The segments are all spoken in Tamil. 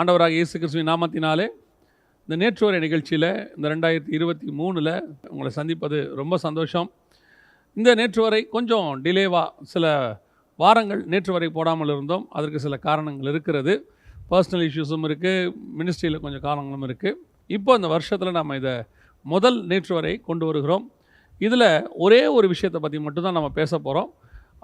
ஆண்டவராக இயேசு கிறிஸ்துவின் நாமத்தினாலே இந்த நேற்று வரை நிகழ்ச்சியில் இந்த ரெண்டாயிரத்தி இருபத்தி மூணில் உங்களை சந்திப்பது ரொம்ப சந்தோஷம். இந்த நேற்று வரை கொஞ்சம் டிலேவாக சில வாரங்கள் நேற்று வரை போடாமல் இருந்தோம். அதற்கு சில காரணங்கள் இருக்கிறது. பர்சனல் இஷ்யூஸும் இருக்குது மினிஸ்ட்ரியில் கொஞ்சம் காரணங்களும் இருக்குது இப்போ இந்த வருஷத்தில் நம்ம இதை முதல் நேற்று வரை கொண்டு வருகிறோம். இதில் ஒரே ஒரு விஷயத்தை பற்றி மட்டும்தான் நம்ம பேச போகிறோம்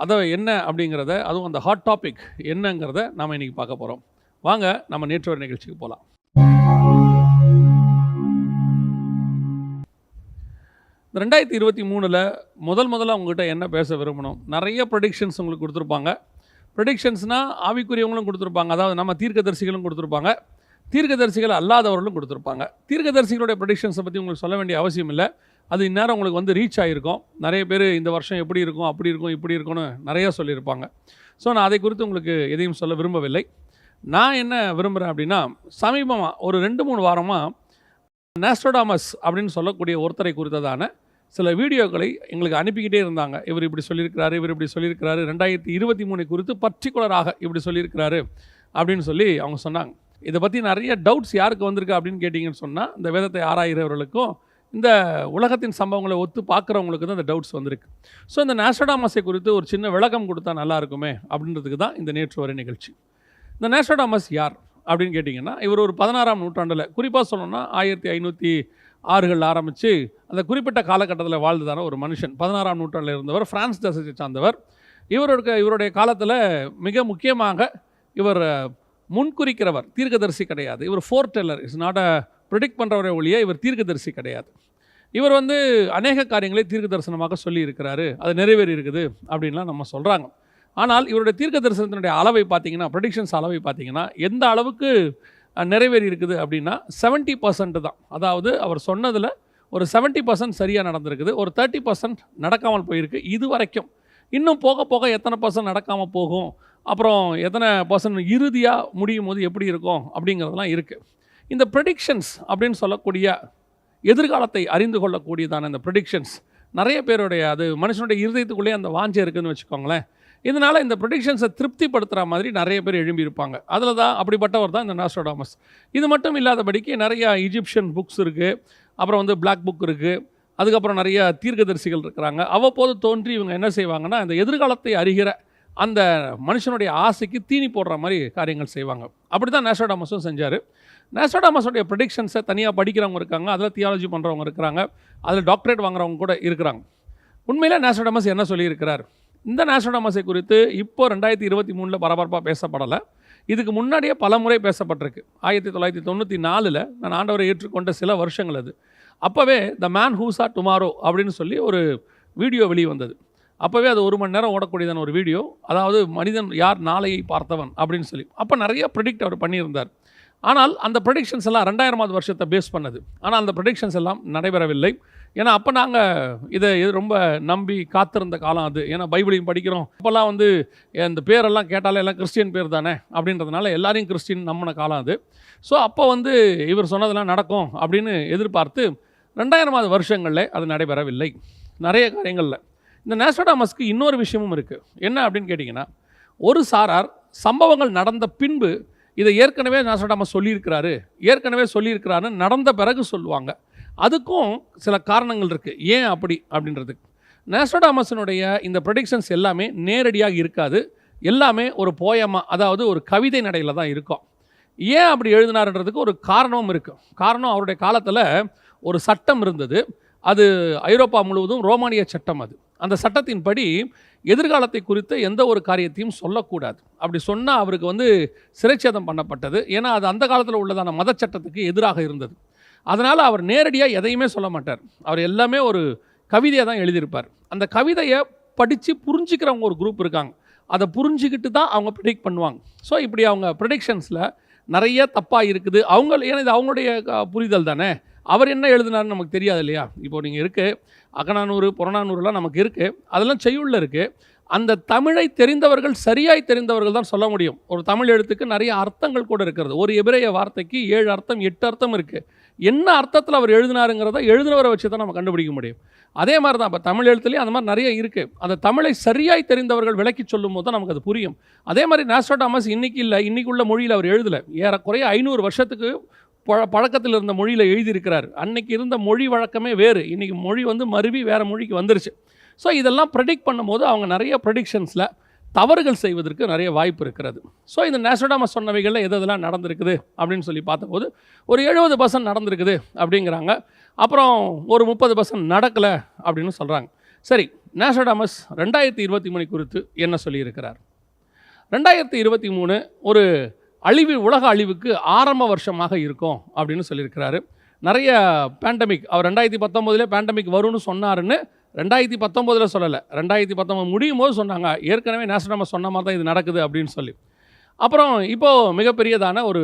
அதை என்ன அப்படிங்கிறத அதுவும் அந்த ஹாட் டாபிக் என்னங்கிறத நாம் இன்றைக்கி பார்க்க போகிறோம் வாங்க நம்ம நேற்று வரை நிகழ்ச்சிக்கு போகலாம் இந்த ரெண்டாயிரத்தி இருபத்தி மூணில் முதல் முதல்ல உங்கள்கிட்ட என்ன பேச விரும்பணும்? நிறைய ப்ரொடிக்ஷன்ஸ் உங்களுக்கு கொடுத்துருப்பாங்க. ப்ரொடிக்ஷன்ஸ்னால் ஆவிக்குரியவங்களும் கொடுத்துருப்பாங்க. அதாவது நம்ம தீர்க்கதரிசிகளும் கொடுத்துருப்பாங்க. தீர்க்கதரிசிகள் அல்லாதவர்களும் கொடுத்துருப்பாங்க. தீர்க்கதரிசிகளுடைய ப்ரொடிக்ஷன்ஸை பற்றி உங்களுக்கு சொல்ல வேண்டிய அவசியம் இல்லை. அது இந்நேரம் உங்களுக்கு வந்து ரீச் ஆகிருக்கும் நிறைய பேர் இந்த வருஷம் எப்படி இருக்கும் அப்படி இருக்கும் இப்படி இருக்கும்னு நிறையா சொல்லியிருப்பாங்க. ஸோ நான் அதை குறித்து உங்களுக்கு எதையும் சொல்ல விரும்பவில்லை. நான் என்ன விரும்புகிறேன் அப்படின்னா சமீபமாக ஒரு ரெண்டு மூணு வாரமாக நேஸ்டோடாமஸ் அப்படின்னு சொல்லக்கூடிய ஒருத்தரை குறித்ததான சில வீடியோக்களை எங்களுக்கு அனுப்பிக்கிட்டே இருந்தாங்க. இவர் இப்படி சொல்லியிருக்கிறாரு இவர் இப்படி சொல்லியிருக்கிறாரு. ரெண்டாயிரத்தி இருபத்தி மூணு குறித்து பர்டிகுலராக இப்படி சொல்லியிருக்கிறாரு அப்படின்னு சொல்லி அவங்க சொன்னாங்க. இதை பற்றி நிறைய டவுட்ஸ் யாருக்கு வந்திருக்கு அப்படின்னு கேட்டிங்கன்னு சொன்னால் இந்த வேதத்தை ஆராயிறவர்களுக்கும் இந்த உலகத்தின் சம்பவங்களை ஒத்து பார்க்குறவங்களுக்கு தான் இந்த டவுட்ஸ் வந்திருக்கு. ஸோ இந்த நேஸ்டோடாமஸை குறித்து ஒரு சின்ன விளக்கம் கொடுத்தா நல்லா இருக்குமே அப்படின்றதுக்கு தான் இந்த நேற்று வரை நிகழ்ச்சி. இந்த நேஷடாமஸ் யார் அப்படின்னு கேட்டிங்கன்னா இவர் ஒரு பதினாறாம் நூற்றாண்டில் குறிப்பாக சொல்லணும்னா ஆயிரத்தி ஐநூற்றி ஆறுகள் ஆரம்பித்து அந்த குறிப்பிட்ட காலகட்டத்தில் வாழ்ந்ததான ஒரு மனுஷன். பதினாறாம் நூற்றாண்டில் இருந்தவர் ஃப்ரான்ஸ் தேசத்தை சார்ந்தவர். இவருடைய இவருடைய காலத்தில் மிக முக்கியமாக இவர் முன்குறிக்கிறவர் தீர்க்கதரிசி கிடையாது. இவர் foreteller is not a predict பண்ணுறவரை ஒழிய இவர் தீர்க்கதரிசி கிடையாது. இவர் வந்து அநேக காரியங்களை தீர்க்க தரிசனமாக சொல்லி இருக்கிறாரு அது நிறைவேறி இருக்குது அப்படின்லாம் நம்ம சொல்கிறாங்க ஆனால் இவருடைய தீர்க்க தரிசனத்தினுடைய அளவை பார்த்தீங்கன்னா ப்ரொடிக்ஷன்ஸ் அளவை பார்த்தீங்கன்னா எந்த அளவுக்கு நிறைவேறி இருக்குது அப்படின்னா செவன்ட்டி பர்சன்ட் தான். அதாவது அவர் சொன்னதில் ஒரு செவன்ட்டி பர்சன்ட் சரியாக நடந்திருக்குது ஒரு தேர்ட்டி பர்சன்ட் நடக்காமல் போயிருக்கு இது வரைக்கும் இன்னும் போக போக எத்தனை பர்சன்ட் நடக்காமல் போகும் அப்புறம் எத்தனை பர்சன்ட் இறுதியாக முடியும் போது எப்படி இருக்கும் அப்படிங்கிறதெல்லாம் இருக்குது இந்த ப்ரெடிக்ஷன்ஸ் அப்படின்னு சொல்லக்கூடிய எதிர்காலத்தை அறிந்து கொள்ளக்கூடியதான இந்த ப்ரெடிக்ஷன்ஸ் நிறைய பேருடைய அது மனுஷனுடைய இருதயத்துக்குள்ளேயே அந்த வாஞ்சை இருக்குதுன்னு வச்சுக்கோங்களேன். இதனால் இந்த ப்ரொடிக்ஷன்ஸை திருப்திப்படுத்துகிற மாதிரி நிறைய பேர் எழும்பியிருப்பாங்க. அதில் தான் அப்படிப்பட்டவர் தான் இந்த நாஸ்ட்ரோடாமஸ் இது மட்டும் இல்லாதபடிக்கு நிறைய இஜிப்ஷியன் புக்ஸ் இருக்குது அப்புறம் வந்து பிளாக் புக் இருக்குது அதுக்கப்புறம் நிறைய தீர்க்கதரிசிகள் இருக்கிறாங்க. அவ்வப்போது தோன்றி இவங்க என்ன செய்வாங்கன்னா இந்த எதிர்காலத்தை அறிகிற அந்த மனுஷனுடைய ஆசைக்கு தீனி போடுற மாதிரி காரியங்கள் செய்வாங்க. அப்படி தான் நேஸ்ட்ரோடாமஸும் செஞ்சார். நேஸ்ட்ரோடாமஸுடைய ப்ரொடிக்ஷன்ஸை தனியாக படிக்கிறவங்க இருக்காங்க. அதில் தியாலஜி பண்ணுறவங்க இருக்கிறாங்க. அதில் டாக்டரேட் வாங்குறவங்க கூட இருக்கிறாங்க. உண்மையில் நேஸ்ட்ரோடாமஸ் என்ன சொல்லியிருக்கிறார்? இந்த நேஸ்ட்ரோடாமஸை குறித்து இப்போ ரெண்டாயிரத்தி இருபத்தி மூணில் பரபரப்பாக பேசப்படலை. இதுக்கு முன்னாடியே பல முறை பேசப்பட்டிருக்கு. ஆயிரத்தி தொள்ளாயிரத்தி தொண்ணூற்றி நாலில் நான் ஆண்டவரை ஏற்றுக்கொண்ட சில வருஷங்கள் அது. அப்போவே த மேன் ஹூசா டுமாரோ அப்படின்னு சொல்லி ஒரு வீடியோ வெளியே வந்தது அப்போவே அது ஒரு மணி நேரம் ஓடக்கூடியதான ஒரு வீடியோ. அதாவது மனிதன் யார் நாளையை பார்த்தவன் அப்படின்னு சொல்லி. அப்போ நிறைய ப்ரெடிக்ட் அவர் பண்ணியிருந்தார். ஆனால் அந்த ப்ரொடிக்ஷன்ஸ் எல்லாம் ரெண்டாயிரமாவது வருஷத்தை பேஸ் பண்ணது. ஆனால் அந்த ப்ரொடிக்ஷன்ஸ் எல்லாம் நடைபெறவில்லை. ஏன்னா அப்போ நாங்கள் இதை இது ரொம்ப நம்பி காத்திருந்த காலம் அது. ஏன்னா பைபிளையும் படிக்கிறோம். அப்போல்லாம் வந்து இந்த பேரெல்லாம் கேட்டாலே எல்லாம் கிறிஸ்டியன் பேர் தானே? அப்படின்றதுனால எல்லாரையும் கிறிஸ்டின் நம்பின காலம் அது. ஸோ அப்போ வந்து இவர் சொன்னதெல்லாம் நடக்கும் அப்படின்னு எதிர்பார்த்து ரெண்டாயிரமாவது வருஷங்களில் அது நடைபெறவில்லை. நிறைய காரியங்களில். இந்த நேஸ்டோடாமஸ்க்கு இன்னொரு விஷயமும் இருக்குது என்ன அப்படின்னு கேட்டிங்கன்னா ஒரு சாரார் சம்பவங்கள் நடந்த பின்பு இதை ஏற்கனவே நேசடாமஸ் சொல்லியிருக்கிறாரு. ஏற்கனவே சொல்லியிருக்கிறாருன்னு நடந்த பிறகு சொல்லுவாங்க. அதுக்கும் சில காரணங்கள் இருக்குது ஏன் அப்படி அப்படின்றதுக்கு நேஸ்டோடாமஸினுடைய இந்த ப்ரொடிக்ஷன்ஸ் எல்லாமே நேரடியாக இருக்காது. எல்லாமே ஒரு போயமாக அதாவது ஒரு கவிதை நடையில் தான் இருக்கும். ஏன் அப்படி எழுதினாருன்றதுக்கு ஒரு காரணமும் இருக்குது காரணம் அவருடைய காலத்தில் ஒரு சட்டம் இருந்தது. அது ஐரோப்பா முழுவதும் ரோமானிய சட்டம் அது. அந்த சட்டத்தின்படி எதிர்காலத்தை குறித்த எந்த ஒரு காரியத்தையும் சொல்லக்கூடாது. அப்படி சொன்னால் அவருக்கு வந்து சிறைச்சேதம் பண்ணப்பட்டது. ஏன்னா அது அந்த காலத்தில் உள்ளதான மத சட்டத்துக்கு எதிராக இருந்தது. அதனால் அவர் நேரடியாக எதையுமே சொல்ல மாட்டார். அவர் எல்லாமே ஒரு கவிதையை தான் எழுதியிருப்பார். அந்த கவிதையை படித்து புரிஞ்சுக்கிறவங்க ஒரு குரூப் இருக்காங்க. அதை புரிஞ்சுக்கிட்டு தான் அவங்க ப்ரிடிக்ட் பண்ணுவாங்க. ஸோ இப்படி அவங்க ப்ரிடிக்ஷன்ஸில் நிறைய தப்பாக இருக்குது. அவங்க ஏன்னா இது அவங்களுடைய க- புரிதல் தானே? அவர் என்ன எழுதினாருன்னு நமக்கு தெரியாது இல்லையா? இப்போ நீங்கள் இருக்குது அகநானூறு புறநானூறுலாம் நமக்கு இருக்குது அதெல்லாம் செய்யுள்ள இருக்குது அந்த தமிழை தெரிந்தவர்கள் சரியாய் தெரிந்தவர்கள் தான் சொல்ல முடியும். ஒரு தமிழ் எழுத்துக்கு நிறைய அர்த்தங்கள் கூட இருக்கிறது. ஒரு எபிரேய வார்த்தைக்கு ஏழு அர்த்தம் எட்டு அர்த்தம் இருக்குது என்ன அர்த்தத்தில் அவர் எழுதினாருங்கிறத எழுதினவரை வச்சு தான் நம்ம கண்டுபிடிக்க முடியும். அதே மாதிரி தான் இப்போ தமிழ் எழுத்துலேயும் அந்த மாதிரி நிறைய இருக்குது அந்த தமிழை சரியாய் தெரிந்தவர்கள் விளக்கி சொல்லும் போது தான் நமக்கு அது புரியும். அதே மாதிரி நாஸ்டோடாமஸ் இன்னைக்கு இல்லை இன்னைக்கு உள்ள மொழியில் அவர் எழுதலை. ஏறக்குறைய ஐநூறு வருஷத்துக்கு பழ பழக்கத்தில் இருந்த மொழியில் எழுதியிருக்கிறார். அன்னைக்கு இருந்த மொழி வழக்கமே வேறு. இன்றைக்கி மொழி வந்து மருவி வேறு மொழிக்கு வந்துருச்சு. ஸோ இதெல்லாம் ப்ரெடிக்ட் பண்ணும்போது அவங்க நிறைய ப்ரெடிக்ஷன்ஸில் தவறுகள் செய்வதற்கு நிறைய வாய்ப்பு இருக்கிறது. ஸோ இந்த நேசோடாமஸ் சொன்னவைகளில் எது எதெல்லாம் நடந்திருக்குது அப்படின்னு சொல்லி பார்த்தபோது ஒரு எழுபது பர்சன்ட் நடந்திருக்குது அப்படிங்கிறாங்க. அப்புறம் ஒரு முப்பது பர்சன்ட் நடக்கலை அப்படின்னு சொல்கிறாங்க சரி நேசோடாமஸ் ரெண்டாயிரத்தி இருபத்தி மூணு குறித்து என்ன சொல்லியிருக்கிறார்? ரெண்டாயிரத்தி இருபத்தி மூணு ஒரு அழிவு உலக அழிவுக்கு ஆரம்ப வருஷமாக இருக்கும் அப்படின்னு சொல்லியிருக்கிறாரு. நிறைய பேண்டமிக் அவர் ரெண்டாயிரத்தி பத்தொம்போதுலேயே பேண்டமிக் வரும்னு சொன்னாருன்னு ரெண்டாயிரத்தி பத்தொம்போதில் சொல்லலை. ரெண்டாயிரத்தி பத்தொம்போது முடியும் போது சொன்னாங்க ஏற்கனவே நேஷனல் சொன்ன மாதிரி தான் இது நடக்குது அப்படின்னு சொல்லி. அப்புறம் இப்போது மிகப்பெரியதான ஒரு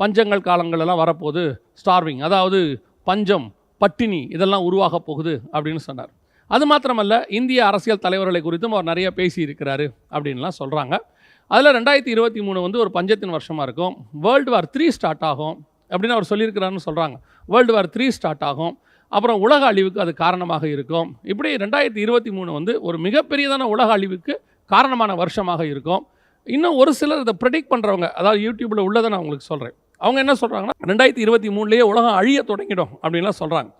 பஞ்சங்கள் காலங்களெல்லாம் வரப்போகுது ஸ்டார்விங் அதாவது பஞ்சம் பட்டினி இதெல்லாம் உருவாக போகுது அப்படின்னு சொன்னார். அது மாத்திரமல்ல இந்திய அரசியல் தலைவர்களை குறித்தும் அவர் நிறைய பேசியிருக்கிறாரு அப்படின்லாம் சொல்கிறாங்க அதில் ரெண்டாயிரத்தி இருபத்தி மூணு வந்து ஒரு பஞ்சத்தின் வருஷமாக இருக்கும். வேர்ல்டு வார் த்ரீ ஸ்டார்ட் ஆகும் அப்படின்னு அவர் சொல்லியிருக்கிறாருன்னு சொல்கிறாங்க வேர்ல்டு வார் த்ரீ ஸ்டார்ட் ஆகும். அப்புறம் உலக அழிவுக்கு அது காரணமாக இருக்கும். இப்படி ரெண்டாயிரத்தி இருபத்தி மூணு வந்து ஒரு மிகப்பெரியதான உலக அழிவுக்கு காரணமான வருஷமாக இருக்கும். இன்னும் ஒரு சிலர் இதை ப்ரெடிக்ட் பண்ணுறவங்க அதாவது யூடியூப்பில் உள்ளதை நான் உங்களுக்கு சொல்கிறேன் அவங்க என்ன சொல்கிறாங்கன்னா ரெண்டாயிரத்தி இருபத்தி மூணுலேயே உலகம் அழிய தொடங்கிடும் அப்படின்லாம் சொல்கிறாங்க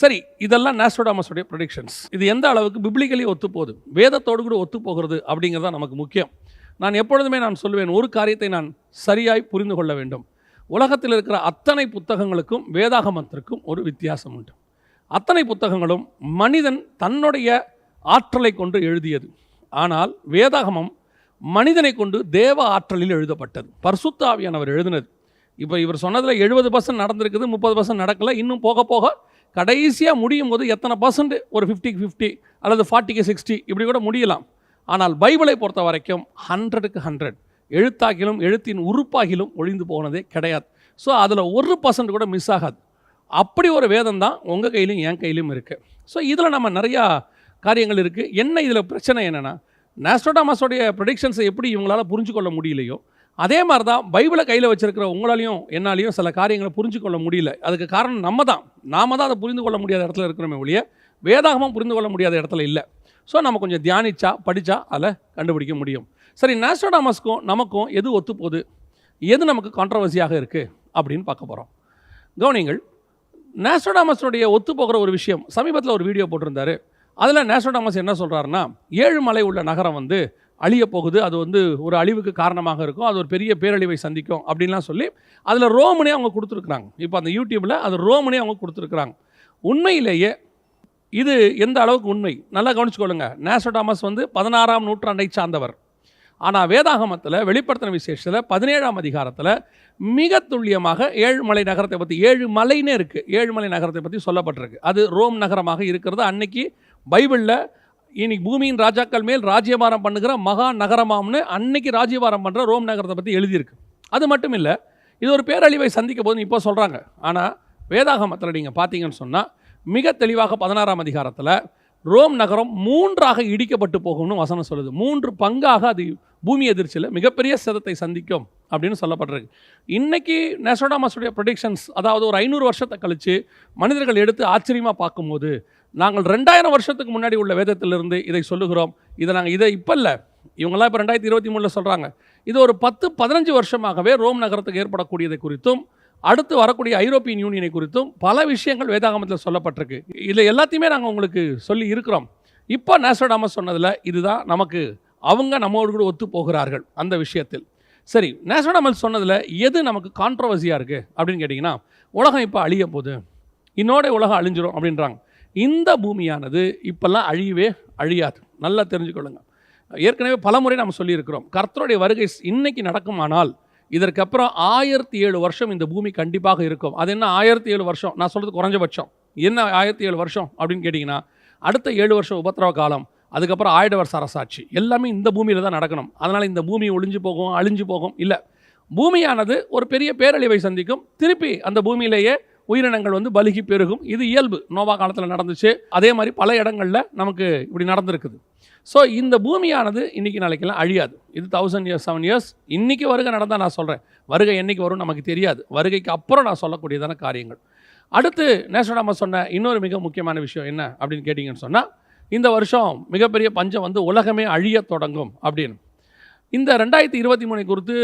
சரி இதெல்லாம் நேஸ்டோடாமஸுடைய ப்ரொடிக்ஷன்ஸ் இது எந்த அளவுக்கு பிப்ளிக்கலி ஒத்துப்போகுது? வேதத்தோடு கூட ஒத்துப்போகிறது அப்படிங்கிறது தான் நமக்கு முக்கியம். நான் எப்பொழுதுமே நான் சொல்லுவேன் ஒரு காரியத்தை நான் சரியாய் புரிந்து கொள்ள வேண்டும். உலகத்தில் இருக்கிற அத்தனை புத்தகங்களுக்கும் வேதாகமத்திற்கும் ஒரு வித்தியாசம் உண்டு. அத்தனை புத்தகங்களும் மனிதன் தன்னுடைய ஆற்றலை கொண்டு எழுதியது. ஆனால் வேதாகமம் மனிதனை கொண்டு தேவ ஆற்றலில் எழுதப்பட்டது. பர்சுத்தாவியானவர் எழுதினது. இப்போ இவர் சொன்னதில் எழுபது பர்சன்ட் நடந்திருக்குது முப்பது பர்சன்ட் நடக்கலை இன்னும் போக போக கடைசியாக முடியும் போது எத்தனை பர்சன்ட் ஒரு ஃபிஃப்டிக்கு ஃபிஃப்டி அல்லது ஃபார்ட்டிக்கு சிக்ஸ்டி இப்படி கூட முடியலாம். ஆனால் பைபிளை பொறுத்த வரைக்கும் ஹண்ட்ரடுக்கு ஹண்ட்ரட் எழுத்தாகிலும் எழுத்தின் உறுப்பாகிலும் ஒழிந்து போனதே கிடையாது. ஸோ அதில் ஒரு பர்சன்ட் கூட மிஸ் ஆகாது. அப்படி ஒரு வேதம் தான் உங்கள் கையிலும் என் கையிலும் இருக்குது ஸோ இதில் நம்ம நிறையா காரியங்கள் இருக்குது என்ன இதில் பிரச்சனை என்னென்னா நேஸ்டோடாமஸோடைய ப்ரொடிக்ஷன்ஸை எப்படி இவங்களால் புரிஞ்சு கொள்ள முடியலையோ அதே மாதிரி தான் பைபிளை கையில் வச்சுருக்கிற உங்களாலையும் என்னாலையும் சில காரியங்களை புரிஞ்சு கொள்ள முடியல. அதுக்கு காரணம் நம்ம தான் நாம தான் அதை புரிந்து கொள்ள முடியாத இடத்துல இருக்கிறோமே ஒழிய வேதாகமும் புரிந்து கொள்ள முடியாத இடத்துல இல்லை. ஸோ நம்ம கொஞ்சம் தியானிச்சா படித்தா அதில் கண்டுபிடிக்க முடியும். சரி நேஸ்டோடாமஸ்க்கும் நமக்கும் எது ஒத்து போகுது எது நமக்கு கான்ட்ரவர்சியாக இருக்குது அப்படின்னு பார்க்க போகிறோம் கவனிங்கள் நேஸ்டோடாமஸுடைய ஒத்து போகிற ஒரு விஷயம். சமீபத்தில் ஒரு வீடியோ போட்டிருந்தாரு. அதில் நேசோடாமஸ் என்ன சொல்கிறாருன்னா ஏழுமலை உள்ள நகரம் வந்து அழிய போகுது. அது வந்து ஒரு அழிவுக்கு காரணமாக இருக்கும். அது ஒரு பெரிய பேரழிவை சந்திக்கும் அப்படின்லாம் சொல்லி அதில் ரோமனே அவங்க கொடுத்துருக்குறாங்க. இப்போ அந்த யூடியூப்பில் அது ரோமனே அவங்க கொடுத்துருக்குறாங்க. உண்மையிலேயே இது எந்த அளவுக்கு உண்மை? நல்லா கவனிச்சுக்கொள்ளுங்க. நேசோடாமஸ் வந்து பதினாறாம் நூற்றாண்டை சார்ந்தவர். ஆனால் வேதாகமத்தில் வெளிப்படுத்தின விசேஷத்தில் பதினேழாம் அதிகாரத்தில் மிக துல்லியமாக ஏழுமலை நகரத்தை பற்றி ஏழு மலைன்னே இருக்குது ஏழுமலை நகரத்தை பற்றி சொல்லப்பட்டிருக்கு. அது ரோம் நகரமாக இருக்கிறது. அன்னைக்கு பைபிளில் இன்னைக்கு பூமியின் ராஜாக்கள் மேல் ராஜ்யபாரம் பண்ணுகிற மகா நகரமாம்னு அன்னைக்கு ராஜ்யபாரம் பண்ணுற ரோம் நகரத்தை பற்றி எழுதியிருக்கு. அது மட்டும் இல்லை இது ஒரு பேரழிவை சந்திக்க போது இப்போ சொல்கிறாங்க ஆனால் வேதாகமத்தில் நீங்கள் பார்த்தீங்கன்னு சொன்னால் மிக தெளிவாக பதினாறாம் அதிகாரத்தில் ரோம் நகரம் மூன்றாக இடிக்கப்பட்டு போகும்னு வசனம் சொல்லுது. மூன்று பங்காக அது பூமி எதிர்ச்சியில் மிகப்பெரிய சேதத்தை சந்திக்கும் அப்படின்னு சொல்லப்பட்டிருக்கு. இன்னைக்கு நெசோடாமஸுடைய ப்ரொடிக்ஷன்ஸ் அதாவது ஒரு ஐநூறு வருஷத்தை கழித்து மனிதர்கள் எடுத்து ஆச்சரியமாக பார்க்கும்போது நாங்கள் ரெண்டாயிரம் வருஷத்துக்கு முன்னாடி உள்ள வேதத்திலிருந்து இதை சொல்லுகிறோம். இதை நாங்கள் இதை இப்போ இல்லை. இவங்கெல்லாம் இப்போ ரெண்டாயிரத்தி இருபத்தி மூணில் சொல்கிறாங்க இது ஒரு பத்து பதினஞ்சு வருஷமாகவே ரோம் நகரத்துக்கு ஏற்படக்கூடியதை குறித்தும் அடுத்து வரக்கூடிய ஐரோப்பியன் யூனியனை குறித்தும் பல விஷயங்கள் வேதாகமத்தில் சொல்லப்பட்டிருக்கு. இதில் எல்லாத்தையுமே நாங்கள் உங்களுக்கு சொல்லி இருக்கிறோம். இப்போ நேசோடாமஸ் சொன்னதில் இதுதான் நமக்கு அவங்க நம்மோடு கூட ஒத்து போகிறார்கள் அந்த விஷயத்தில். சரி நேசடாமல் சொன்னதில் எது நமக்கு கான்ட்ரவர்சியாக இருக்குது அப்படின்னு கேட்டிங்கன்னா உலகம் இப்போ அழிய போகுது. இன்னோட உலகம் அழிஞ்சிரும் அப்படின்றாங்க. இந்த பூமியானது இப்போல்லாம் அழியவே அழியாது. நல்லா தெரிஞ்சுக்கொள்ளுங்க. ஏற்கனவே பலமுறை நம்ம சொல்லியிருக்கிறோம். கர்த்தருடைய வருகை இன்னைக்கு நடக்குமானால் இதற்கப்புறம் ஆயிரத்தி ஏழு வருஷம் இந்த பூமி கண்டிப்பாக இருக்கும். அது என்ன ஆயிரத்தி ஏழு வருஷம்? நான் சொல்கிறது குறைஞ்சபட்சம். என்ன ஆயிரத்தி ஏழு வருஷம் அப்படின்னு கேட்டிங்கன்னா அடுத்த ஏழு வருஷம் உபத்திரவ காலம் அதுக்கப்புறம் ஆயிட வருஷ அரசாட்சி. எல்லாமே இந்த பூமியில் தான் நடக்கணும். அதனால் இந்த பூமி ஒளிஞ்சு போகும் அழிஞ்சு போகும். இல்லை. பூமியானது ஒரு பெரிய பேரழிவை சந்திக்கும். திருப்பி அந்த பூமியிலேயே உயிரினங்கள் வந்து பலுகி பெருகும். இது இயல்பு. நோவா காலத்தில் நடந்துச்சு. அதே மாதிரி பல இடங்களில் நமக்கு இப்படி நடந்திருக்குது. ஸோ இந்த பூமியானது இன்றைக்கி நாளைக்கெல்லாம் அழியாது. இது தௌசண்ட் இயர்ஸ் செவன் இயர்ஸ் இன்றைக்கி வருகை நடந்தால் நான் சொல்கிறேன் வருகை என்றைக்கு வரும் நமக்கு தெரியாது. வருகைக்கு அப்புறம் நான் சொல்லக்கூடியதான காரியங்கள். அடுத்து நேஷனல் நம்ம சொன்ன இன்னொரு மிக முக்கியமான விஷயம் என்ன அப்படின்னு கேட்டிங்கன்னு சொன்னால் இந்த வருஷம் மிகப்பெரிய பஞ்சம் வந்து உலகமே அழியத் தொடங்கும் அப்படின்னு. இந்த ரெண்டாயிரத்தி இருபத்தி மூணு குறித்து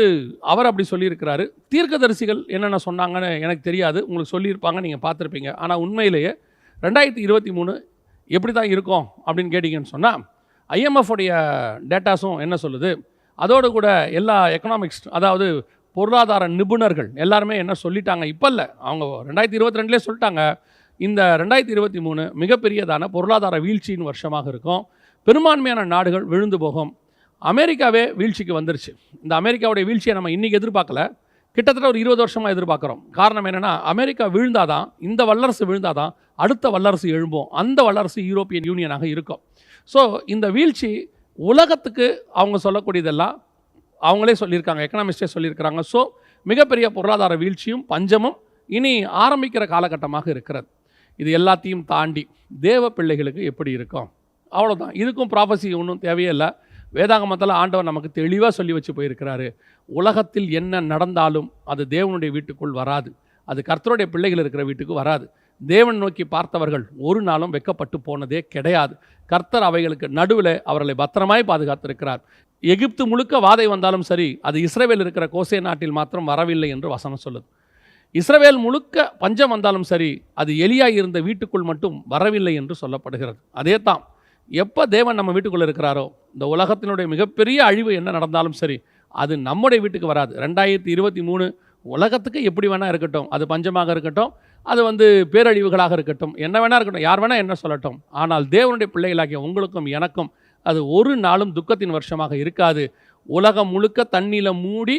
அவர் அப்படி சொல்லியிருக்கிறாரு. தீர்க்கதரிசிகள் என்னென்ன சொன்னாங்கன்னு எனக்கு தெரியாது. உங்களுக்கு சொல்லியிருப்பாங்க நீங்கள் பார்த்துருப்பீங்க. ஆனால் உண்மையிலேயே ரெண்டாயிரத்தி இருபத்தி மூணு எப்படி தான் இருக்கும் அப்படின்னு கேட்டிங்கன்னு சொன்னால் ஐஎம்எஃப் உடைய டேட்டாஸும் என்ன சொல்லுது? அதோடு கூட எல்லா எக்கனாமிக்ஸ் அதாவது பொருளாதார நிபுணர்கள் எல்லாருமே என்ன சொல்லிட்டாங்க? இப்போ இல்லை அவங்க ரெண்டாயிரத்தி இருபத்தி ரெண்டுலேயே சொல்லிட்டாங்க இந்த ரெண்டாயிரத்தி இருபத்தி மூணு மிகப்பெரியதான பொருளாதார வீழ்ச்சியின் வருஷமாக இருக்கும். பெரும்பான்மையான நாடுகள் விழுந்து போகும். அமெரிக்காவே வீழ்ச்சிக்கு வந்துருச்சு. இந்த அமெரிக்காவுடைய வீழ்ச்சியை நம்ம இன்றைக்கி எதிர்பார்க்கல. கிட்டத்தட்ட ஒரு இருபது வருஷமாக எதிர்பார்க்குறோம். காரணம் என்னென்னா அமெரிக்கா விழுந்தாதான் இந்த வல்லரசு விழுந்தாதான் அடுத்த வல்லரசு எழும்பும். அந்த வல்லரசு யூரோப்பியன் யூனியனாக இருக்கும். ஸோ இந்த வீழ்ச்சி உலகத்துக்கு அவங்க சொல்லக்கூடியதெல்லாம் அவங்களே சொல்லியிருக்காங்க. எக்கனாமிஸ்டே சொல்லியிருக்கிறாங்க. ஸோ மிகப்பெரிய பொருளாதார வீழ்ச்சியும் பஞ்சமும் இனி ஆரம்பிக்கிற காலகட்டமாக இருக்கிறது. இது எல்லாத்தையும் தாண்டி தேவ பிள்ளைகளுக்கு எப்படி இருக்கும்? அவ்வளோதான் இதுக்கும் ப்ராஃபஸி ஒன்றும் தேவையே இல்லை வேதாகமத்தில் ஆண்டவர் நமக்கு தெளிவாக சொல்லி வச்சு போயிருக்கிறாரு. உலகத்தில் என்ன நடந்தாலும் அது தேவனுடைய வீட்டுக்குள் வராது. அது கர்த்தருடைய பிள்ளைகள் இருக்கிற வீட்டுக்கு வராது. தேவன் நோக்கி பார்த்தவர்கள் ஒரு நாளும் வெக்கப்பட்டு போனதே கிடையாது. கர்த்தர் அவைகளுக்கு நடுவில் அவர்களை பத்திரமாய் பாதுகாத்திருக்கிறார். எகிப்து முழுக்க வாதை வந்தாலும் சரி அது இஸ்ரேவேல் இருக்கிற கோசே நாட்டில் மாத்திரம் வரவில்லை என்று வசனம் சொல்லுது. இஸ்ரவேல் முழுக்க பஞ்சம் வந்தாலும் சரி அது எலியாக இருந்த வீட்டுக்குள் மட்டும் வரவில்லை என்று சொல்லப்படுகிறது. அதே தான் எப்போ தேவன் நம்ம வீட்டுக்குள்ளே இருக்கிறாரோ இந்த உலகத்தினுடைய மிகப்பெரிய அழிவு என்ன நடந்தாலும் சரி அது நம்முடைய வீட்டுக்கு வராது. ரெண்டாயிரத்தி இருபத்தி மூணு உலகத்துக்கு எப்படி வேணால் இருக்கட்டும் அது பஞ்சமாக இருக்கட்டும் அது வந்து பேரழிவுகளாக இருக்கட்டும். என்ன வேணா இருக்கட்டும். யார் வேணால் என்ன சொல்லட்டும். ஆனால் தேவனுடைய பிள்ளைகளாகிய உங்களுக்கும் எனக்கும் அது ஒரு நாளும் துக்கத்தின் வருஷமாக இருக்காது. உலகம் முழுக்க தண்ணியில் மூடி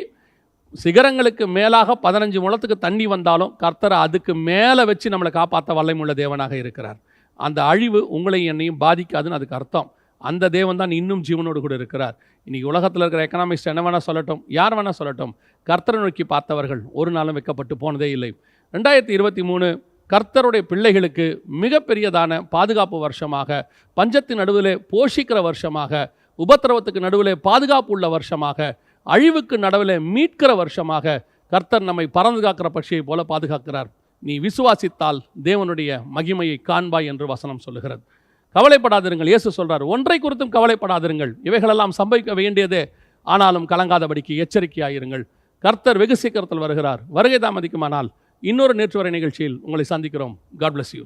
சிகரங்களுக்கு மேலாக பதினஞ்சு முழத்துக்கு தண்ணி வந்தாலும் கர்த்தரை அதுக்கு மேலே வச்சு நம்மளை காப்பாற்ற வல்லமுள்ள தேவனாக இருக்கிறார். அந்த அழிவு உங்களையும் என்னையும் பாதிக்காதுன்னு அதுக்கு அர்த்தம். அந்த தேவன் தான் இன்னும் ஜீவனோடு கூட இருக்கிறார். இன்னைக்கு உலகத்தில் இருக்கிற எக்கனாமிக்ஸ் என்ன வேணால் சொல்லட்டும். யார் வேணால் சொல்லட்டும். கர்த்தரை நோக்கி பார்த்தவர்கள் ஒரு நாளும் வைக்கப்பட்டு போனதே இல்லை. ரெண்டாயிரத்தி இருபத்தி மூணு கர்த்தருடைய பிள்ளைகளுக்கு மிகப்பெரியதான பாதுகாப்பு வருஷமாக பஞ்சத்தின் நடுவிலே போஷிக்கிற வருஷமாக உபத்திரவத்துக்கு நடுவிலே பாதுகாப்பு உள்ள வருஷமாக அழிவுக்கு நடுவில் மீட்கிற வருஷமாக கர்த்தர் நம்மை பறந்து காக்கிற பட்சியை போல பாதுகாக்கிறார். நீ விசுவாசித்தால் தேவனுடைய மகிமையை காண்பாய் என்று வசனம் சொல்லுகிறது. கவலைப்படாதிருங்கள் இயேசு சொல்கிறார் ஒன்றை குறித்தும் கவலைப்படாதிருங்கள். இவைகளெல்லாம் சம்பவிக்க வேண்டியதே. ஆனாலும் கலங்காதபடிக்கு எச்சரிக்கையாயிருங்கள். கர்த்தர் வெகு சீக்கிரத்தில் வருகிறார். வருகை தாமதிக்குமானால் இன்னொரு நேற்று வரை நிகழ்ச்சியில் உங்களை சந்திக்கிறோம். God bless you